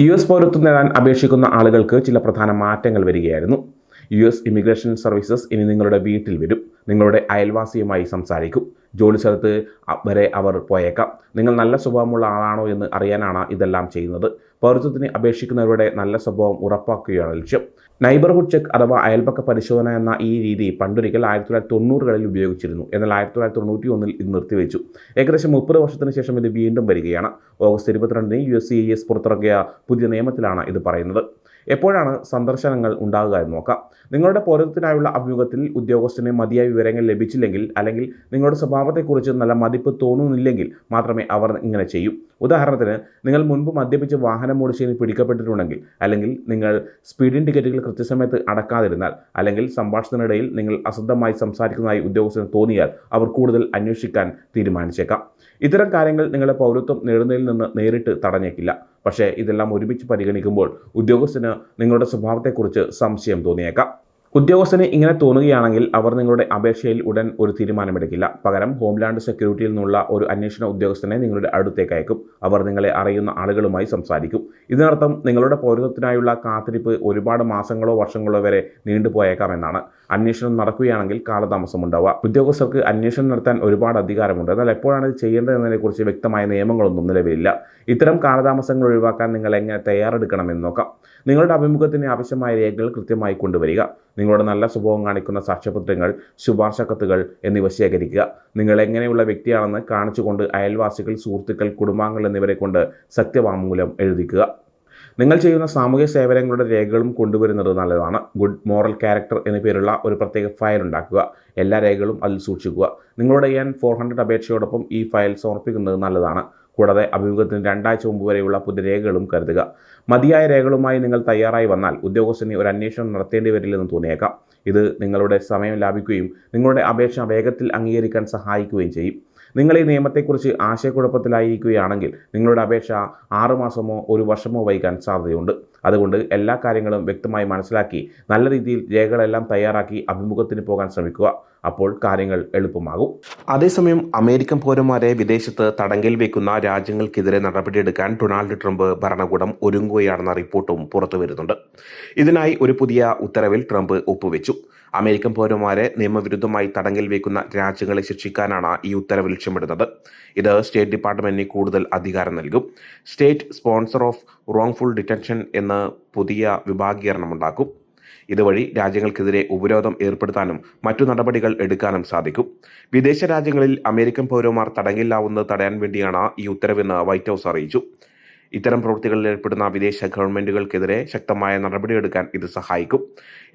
U S പൗരത്വം നേടാൻ അപേക്ഷിക്കുന്ന ആളുകൾക്ക് ചില പ്രധാന മാറ്റങ്ങൾ വരികയായിരുന്നു. യു എസ് ഇമിഗ്രേഷൻ സർവീസസ് ഇനി നിങ്ങളുടെ വീട്ടിൽ വരും. നിങ്ങളുടെ അയൽവാസിയുമായി സംസാരിക്കും. ജോലി സ്ഥലത്ത് വരെ അവർ പോയേക്കാം. നിങ്ങൾ നല്ല സ്വഭാവമുള്ള ആളാണോ എന്ന് അറിയാനാണ് ഇതെല്ലാം ചെയ്യുന്നത്. പൗരത്വത്തിന് അപേക്ഷിക്കുന്നവരുടെ നല്ല സ്വഭാവം ഉറപ്പാക്കുകയാണ് ലക്ഷ്യം. നൈബർഹുഡ് ചെക്ക് അഥവാ അയൽപക്ക പരിശോധന എന്ന ഈ രീതി പണ്ടൊരിക്കൽ ആയിരത്തി തൊള്ളായിരത്തി തൊണ്ണൂറുകളിൽ ഉപയോഗിച്ചിരുന്നു. എന്നാൽ ആയിരത്തി തൊള്ളായിരത്തി തൊണ്ണൂറ്റി ഒന്നിൽ ഇത് നിർത്തിവെച്ചു ഏകദേശം മുപ്പത് വർഷത്തിന് ശേഷം ഇത് വീണ്ടും വരികയാണ്. ഓഗസ്റ്റ് ഇരുപത്തിരണ്ടിന് യു എസ് സി എസ് പുറത്തിറക്കിയ പുതിയ നിയമത്തിലാണ് ഇത് പറയുന്നത്. എപ്പോഴാണ് സന്ദർശനങ്ങൾ ഉണ്ടാകുക എന്ന് നോക്കാം. നിങ്ങളുടെ പൗരത്വത്തിനായുള്ള അഭിമുഖത്തിൽ ഉദ്യോഗസ്ഥന് മതിയായ വിവരങ്ങൾ ലഭിച്ചില്ലെങ്കിൽ അല്ലെങ്കിൽ നിങ്ങളുടെ സ്വഭാവത്തെക്കുറിച്ച് നല്ല മതിപ്പ് തോന്നുന്നില്ലെങ്കിൽ മാത്രമേ അവർ ഇങ്ങനെ ചെയ്യൂ. ഉദാഹരണത്തിന് നിങ്ങൾ മുൻപ് മദ്യപിച്ച് വാഹനം ഓടിച്ചതിന് പിടിക്കപ്പെട്ടിട്ടുണ്ടെങ്കിൽ അല്ലെങ്കിൽ നിങ്ങൾ സ്പീഡിംഗ് ടിക്കറ്റുകൾ കൃത്യസമയത്ത് അടക്കാതിരുന്നാൽ അല്ലെങ്കിൽ സംഭാഷണത്തിനിടയിൽ നിങ്ങൾ അശ്രദ്ധമായി സംസാരിക്കുന്നതായി ഉദ്യോഗസ്ഥന് തോന്നിയാൽ അവർ കൂടുതൽ അന്വേഷിക്കാൻ തീരുമാനിച്ചേക്കാം. ഇത്തരം കാര്യങ്ങൾ നിങ്ങളുടെ പൗരത്വം നേടുന്നതിൽ നിന്ന് നേരിട്ട് തടഞ്ഞേക്കില്ല. പക്ഷേ ഇതെല്ലാം ഒരുമിച്ച് പരിഗണിക്കുമ്പോൾ ഉദ്യോഗസ്ഥന് നിങ്ങളുടെ സ്വഭാവത്തെക്കുറിച്ച് സംശയം തോന്നിയേക്കാം. ഉദ്യോഗസ്ഥന് ഇങ്ങനെ തോന്നുകയാണെങ്കിൽ അവർ നിങ്ങളുടെ അപേക്ഷയിൽ ഉടൻ ഒരു തീരുമാനമെടുക്കില്ല. പകരം ഹോംലാൻഡ് സെക്യൂരിറ്റിയിൽ നിന്നുള്ള ഒരു അന്വേഷണ ഉദ്യോഗസ്ഥനെ നിങ്ങളുടെ അടുത്തേക്ക് അയക്കും. അവർ നിങ്ങളെ അറിയുന്ന ആളുകളുമായി സംസാരിക്കും. ഇതിനർത്ഥം നിങ്ങളുടെ പൗരത്വത്തിനായുള്ള കാത്തിരിപ്പ് ഒരുപാട് മാസങ്ങളോ വർഷങ്ങളോ വരെ നീണ്ടുപോയേക്കാമെന്നാണ് അന്വേഷണം നടക്കുകയാണെങ്കിൽ കാലതാമസം ഉണ്ടാവുക. ഉദ്യോഗസ്ഥർക്ക് അന്വേഷണം നടത്താൻ ഒരുപാട് അധികാരമുണ്ട്. എന്നാൽ എപ്പോഴാണ് ഇത് ചെയ്യേണ്ടതെന്നതിനെക്കുറിച്ച് വ്യക്തമായ നിയമങ്ങളൊന്നും നിലവിലില്ല. ഇത്തരം കാലതാമസങ്ങൾ ഒഴിവാക്കാൻ നിങ്ങൾ എങ്ങനെ തയ്യാറെടുക്കണമെന്ന് നോക്കാം. നിങ്ങളുടെ അഭിമുഖത്തിന് ആവശ്യമായ രേഖകൾ കൃത്യമായി കൊണ്ടുവരിക. നിങ്ങളുടെ നല്ല സ്വഭാവം കാണിക്കുന്ന സാക്ഷ്യപത്രങ്ങൾ ശുപാർശ കത്തുകൾ എന്നിവ ശേഖരിക്കുക. നിങ്ങൾ എങ്ങനെയുള്ള വ്യക്തിയാണെന്ന് കാണിച്ചുകൊണ്ട് അയൽവാസികൾ സുഹൃത്തുക്കൾ കുടുംബാംഗങ്ങൾ എന്നിവരെ കൊണ്ട് സത്യവാങ്മൂലം എഴുതിക്കുക. നിങ്ങൾ ചെയ്യുന്ന സാമൂഹ്യ സേവനങ്ങളുടെ രേഖകളും കൊണ്ടുവരുന്നത് നല്ലതാണ്. ഗുഡ് മോറൽ ക്യാരക്ടർ എന്ന പേരുള്ള ഒരു പ്രത്യേക ഫയൽ ഉണ്ടാക്കുക. എല്ലാ രേഖകളും അതിൽ സൂക്ഷിക്കുക. നിങ്ങളുടെ എൻ ഫോർ ഹൺഡ്രഡ് അപേക്ഷയോടൊപ്പം ഈ ഫയൽ സമർപ്പിക്കുന്നത് നല്ലതാണ്. കൂടാതെ അഭിമുഖത്തിന് രണ്ടാഴ്ച മുമ്പ് വരെയുള്ള പുതിയ കരുതുക. മതിയായ രേഖകളുമായി നിങ്ങൾ തയ്യാറായി വന്നാൽ ഉദ്യോഗസ്ഥനെ ഒരു അന്വേഷണം നടത്തേണ്ടി വരില്ലെന്ന് തോന്നിയേക്കാം. ഇത് നിങ്ങളുടെ സമയം ലാഭിക്കുകയും നിങ്ങളുടെ അപേക്ഷ വേഗത്തിൽ അംഗീകരിക്കാൻ സഹായിക്കുകയും ചെയ്യും. നിങ്ങൾ ഈ നിയമത്തെക്കുറിച്ച് ആശയക്കുഴപ്പത്തിലായിരിക്കുകയാണെങ്കിൽ നിങ്ങളുടെ അപേക്ഷ ആറുമാസമോ ഒരു വർഷമോ വൈകാൻ സാധ്യതയുണ്ട്. അതുകൊണ്ട് എല്ലാ കാര്യങ്ങളും വ്യക്തമായി മനസ്സിലാക്കി നല്ല രീതിയിൽ രേഖകളെല്ലാം തയ്യാറാക്കി അഭിമുഖത്തിന് പോകാൻ ശ്രമിക്കുക. അപ്പോൾ കാര്യങ്ങൾ എളുപ്പമാകും. അതേസമയം അമേരിക്കൻ പൗരന്മാരെ വിദേശത്ത് തടങ്കൽ വയ്ക്കുന്ന രാജ്യങ്ങൾക്കെതിരെ നടപടിയെടുക്കാൻ ഡൊണാൾഡ് ട്രംപ് ഭരണകൂടം ഒരുങ്ങുകയാണെന്ന റിപ്പോർട്ടും പുറത്തുവരുന്നുണ്ട്. ഇതിനായി ഒരു പുതിയ ഉത്തരവിൽ ട്രംപ് ഒപ്പുവെച്ചു. അമേരിക്കൻ പൗരന്മാരെ നിയമവിരുദ്ധമായി തടങ്കൽ വയ്ക്കുന്ന രാജ്യങ്ങളെ ശിക്ഷിക്കാനാണ് ഈ ഉത്തരവ് ലക്ഷ്യമിടുന്നത്. ഇത് സ്റ്റേറ്റ് ഡിപ്പാർട്ട്മെന്റിന് കൂടുതൽ അധികാരം നൽകും. State sponsor of wrongful detention എന്ന പുതിയ വിഭാഗീകരണം ഉണ്ടാക്കും. ഇതുവഴി രാജ്യങ്ങൾക്കെതിരെ ഉപരോധം ഏർപ്പെടുത്താനും മറ്റു നടപടികൾ എടുക്കാനും സാധിക്കും. വിദേശ രാജ്യങ്ങളിൽ അമേരിക്കൻ പൗരന്മാർ തടങ്കില്ലാവുന്നത് തടയാൻ വേണ്ടിയാണ് ഈ ഉത്തരവെന്ന് വൈറ്റ് ഹൗസ് അറിയിച്ചു. ഇത്തരം പ്രവൃത്തികളിൽ ഏർപ്പെടുന്ന വിദേശ ഗവൺമെന്റുകൾക്കെതിരെ ശക്തമായ നടപടിയെടുക്കാൻ ഇത് സഹായിക്കും.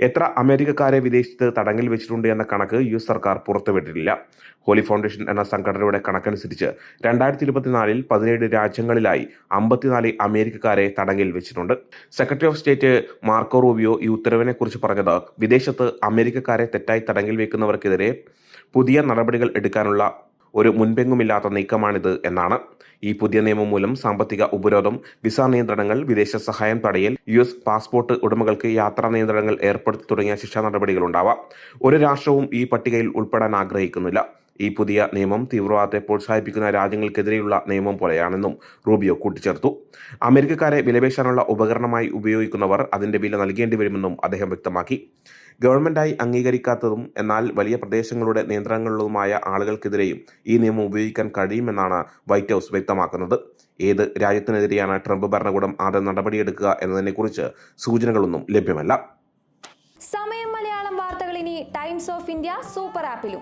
എത്ര അമേരിക്കക്കാരെ വിദേശത്ത് തടങ്കിൽ വെച്ചിട്ടുണ്ട് എന്ന കണക്ക് യു എസ് സർക്കാർ പുറത്തുവിട്ടിട്ടില്ല. ഹോളി ഫൗണ്ടേഷൻ എന്ന സംഘടനയുടെ കണക്കനുസരിച്ച് രണ്ടായിരത്തി ഇരുപത്തിനാലിൽ പതിനേഴ് രാജ്യങ്ങളിലായി അമ്പത്തിനാല് അമേരിക്കക്കാരെ തടങ്കിൽ വെച്ചിട്ടുണ്ട്. Secretary of state Marco Rubio ഈ ഉത്തരവിനെ കുറിച്ച് പറഞ്ഞത് വിദേശത്ത് അമേരിക്കക്കാരെ തെറ്റായി തടങ്കിൽ വെക്കുന്നവർക്കെതിരെ പുതിയ നടപടികൾ എടുക്കാനുള്ള ഒരു മുൻപെങ്ങുമില്ലാത്ത നീക്കമാണിത് എന്നാണ് ഈ പുതിയ നിയമം മൂലം സാമ്പത്തിക ഉപരോധം വിസ നിയന്ത്രണങ്ങൾ വിദേശ സഹായം തടയൽ യു എസ് പാസ്പോർട്ട് ഉടമകൾക്ക് യാത്രാ നിയന്ത്രണങ്ങൾ ഏർപ്പെടുത്തി തുടങ്ങിയ ശിക്ഷാ നടപടികളുണ്ടാവാം. ഒരു രാഷ്ട്രവും ഈ പട്ടികയിൽ ഉൾപ്പെടാൻ ആഗ്രഹിക്കുന്നില്ല. ഈ പുതിയ നിയമം തീവ്രവാദത്തെ പ്രോത്സാഹിപ്പിക്കുന്ന രാജ്യങ്ങൾക്കെതിരെയുള്ള നിയമം പോലെയാണെന്നും റൂബിയോ കൂട്ടിച്ചേർത്തു. അമേരിക്കക്കാരെ വിലപേശാനുള്ള ഉപകരണമായി ഉപയോഗിക്കുന്നവർ അതിന്റെ വില നൽകേണ്ടി വരുമെന്നും അദ്ദേഹം വ്യക്തമാക്കി. ഗവൺമെന്റായി അംഗീകരിക്കാത്തതും എന്നാൽ വലിയ പ്രദേശങ്ങളുടെ നിയന്ത്രണങ്ങളിലുമായ ആളുകൾക്കെതിരെയും ഈ നിയമം ഉപയോഗിക്കാൻ കഴിയുമെന്നാണ് വൈറ്റ് ഹൗസ് വ്യക്തമാക്കുന്നത്. ഏത് രാജ്യത്തിനെതിരെയാണ് ട്രംപ് ഭരണകൂടം ആദ്യം നടപടിയെടുക്കുക എന്നതിനെക്കുറിച്ച് സൂചനകളൊന്നും ലഭ്യമല്ല. സമയം മലയാളം വാർത്തകൾ ഇനി ടൈംസ് ഓഫ് ഇന്ത്യ സൂപ്പർ ആപ്പിലും.